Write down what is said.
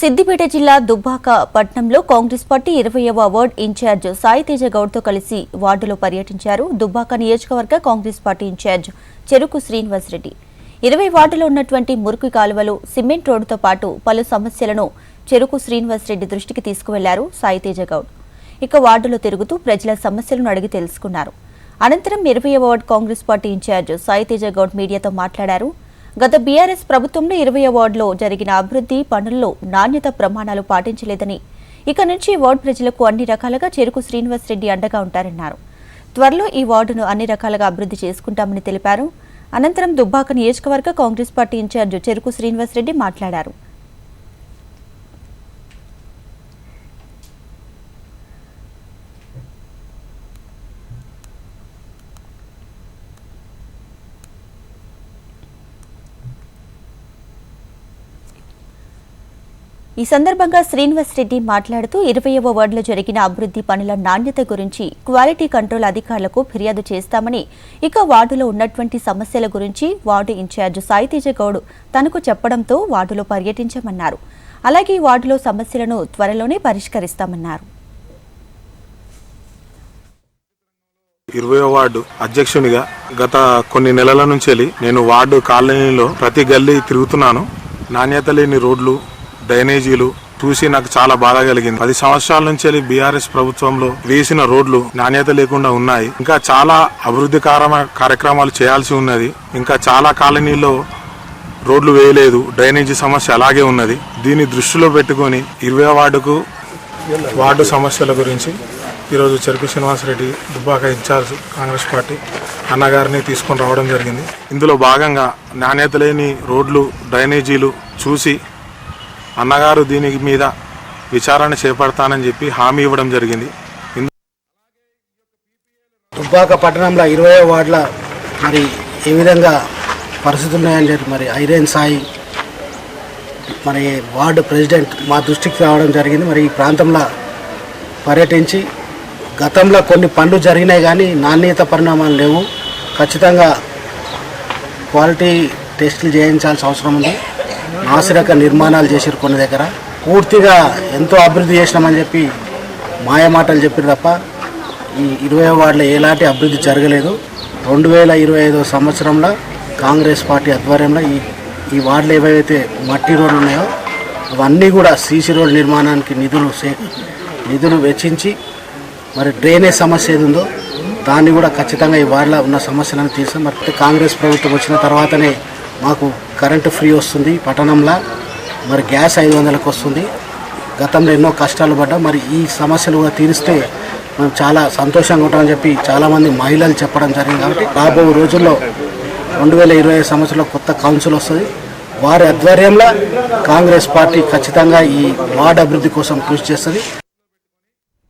సిద్దిపేట జిల్లా దుబ్బాక పట్నంలో కాంగ్రెస్ పార్టీ ఇరవయవ వార్డ్ ఇన్ఛార్జ్ సాయితేజ గౌడ్తో కలిసి వార్డులో పర్యటించారు. దుబ్బాక నియోజకవర్గ కాంగ్రెస్ పార్టీ ఇన్ఛార్జ్ చెరుకు శ్రీనివాసరెడ్డి. ఇరవై వార్డులో ఉన్నటువంటి మురికి కాలువలు సిమెంట్ రోడ్డుతో పాటు పలు సమస్యలను చెరుకు శ్రీనివాసరెడ్డి దృష్టికి తీసుకువెళ్ళారు సాయితేజ గౌడ్. ఇక వార్డులో తిరుగుతూ ప్రజల సమస్యలను అడిగి తెలుసుకున్నారు. అనంతరం ఇరవై ward Congress party in charge Saiteja Goud మీడియాతో మాట్లాడారు. గత బీఆర్ఎస్ ప్రభుత్వంలో ఇరవై వార్డులో జరిగిన అభివృద్ధి పనుల్లో నాణ్యత ప్రమాణాలు పాటించలేదని ఇక నుంచి వార్డు ప్రజలకు అన్ని రకాలుగా చెరుకు శ్రీనివాసరెడ్డి అండగా ఉంటారన్నారు. త్వరలో ఈ వార్డును అన్ని రకాలుగా అభివృద్ధి చేసుకుంటామని తెలిపారు. అనంతరం దుబ్బాక నియోజకవర్గ కాంగ్రెస్ పార్టీ ఇన్ఛార్జ్ చెరుకు శ్రీనివాసరెడ్డి మాట్లాడారు. ఈ సందర్భంగా శ్రీనివాస్ రెడ్డి మాట్లాడుతూ ఇరవయవ వార్డులో జరిగిన అభివృద్ధి పనుల నాణ్యత గురించి క్వాలిటీ కంట్రోల్ అధికారులకు ఫిర్యాదు చేస్తామని ఇక వార్డులో ఉన్నటువంటి సమస్యల గురించి వార్డు ఇన్ఛార్జ్ సాయితేజ గౌడ్ తనకు చెప్పడంతో వార్డులో పర్యటించమన్నారు. అలాగే వార్డులో సమస్యలను త్వరలోనే పరిష్కరిస్తామన్నారు. ఇరవై వార్డు అధ్యక్షునిగా గత కొన్ని నెలల నుంచి నేను వార్డు కాలనీలో ప్రతి గల్లీ తిరుగుతున్నాను. నాణ్యత లేని రోడ్లు డ్రైనేజీలు చూసి నాకు చాలా బాధ కలిగింది. పది సంవత్సరాల నుంచి వెళ్ళి బీఆర్ఎస్ ప్రభుత్వంలో వేసిన రోడ్లు నాణ్యత లేకుండా ఉన్నాయి. ఇంకా చాలా అభివృద్ధి కార్యక్రమాలు చేయాల్సి ఉన్నది. ఇంకా చాలా కాలనీల్లో రోడ్లు వేయలేదు. డ్రైనేజీ సమస్య అలాగే ఉన్నది. దీన్ని దృష్టిలో పెట్టుకొని ఇరవై వార్డుకు వార్డు సమస్యల గురించి ఈరోజు Cheruku Srinivasareddy Dubbaka in charge Congress party అన్నగారిని తీసుకొని రావడం జరిగింది. ఇందులో భాగంగా నాణ్యత లేని రోడ్లు డ్రైనేజీలు చూసి అన్నగారు దీని మీద విచారణ చేపడతానని చెప్పి హామీ ఇవ్వడం జరిగింది. ఇందు- దుబ్బాక పట్టణంలో ఇరవై వార్డుల మరి ఏ విధంగా పరిస్థితులు ఉన్నాయని చెప్పి మరి ఐరేన్ సాయి మరి వార్డు ప్రెసిడెంట్ మా దృష్టికి రావడం జరిగింది. మరి ఈ ప్రాంతంలో పర్యటించి గతంలో కొన్ని పనులు జరిగినాయి కానీ నాణ్యత పరిణామాలు లేవు. ఖచ్చితంగా క్వాలిటీ టెస్టులు చేయించాల్సిన అవసరం ఉంది. నాసిరక నిర్మాణాలు చేసారు కొన్ని దగ్గర. పూర్తిగా ఎంతో అభివృద్ధి చేసినామని చెప్పి మాయ మాటలు చెప్పారు తప్ప ఈ ఇరవై వార్డులో ఎలాంటి అభివృద్ధి జరగలేదు. రెండు వేల ఇరవై ఐదో సంవత్సరంలో కాంగ్రెస్ పార్టీ ఆధ్వర్యంలో ఈ ఈ వార్డులు ఏవైతే మట్టి రోడ్లు ఉన్నాయో అవన్నీ కూడా సీసీ రోడ్ నిర్మాణానికి నిధులు సే నిధులు వెచ్చించి మరి డ్రైనేజ్ సమస్య ఏది ఉందో దాన్ని కూడా ఖచ్చితంగా ఈ వార్డులో ఉన్న సమస్యలను తీసాం మరి కాంగ్రెస్ ప్రభుత్వం వచ్చిన తర్వాతనే మాకు కరెంటు ఫ్రీ వస్తుంది పట్టణంలో మరి గ్యాస్ ఐదు వందలకు వస్తుంది. గతంలో ఎన్నో కష్టాలు పడ్డా మరి ఈ సమస్యలు కూడా తీరిస్తే మేము చాలా సంతోషంగా ఉంటామని చెప్పి చాలామంది మహిళలు చెప్పడం జరిగింది. కాబట్టి రాబో రోజుల్లో రెండు వేల ఇరవై ఐదు సంవత్సరంలో కొత్త కౌన్సిల్ వస్తుంది. వారి ఆధ్వర్యంలో కాంగ్రెస్ పార్టీ ఖచ్చితంగా ఈ వార్డు అభివృద్ధి కోసం కృషి చేస్తుంది.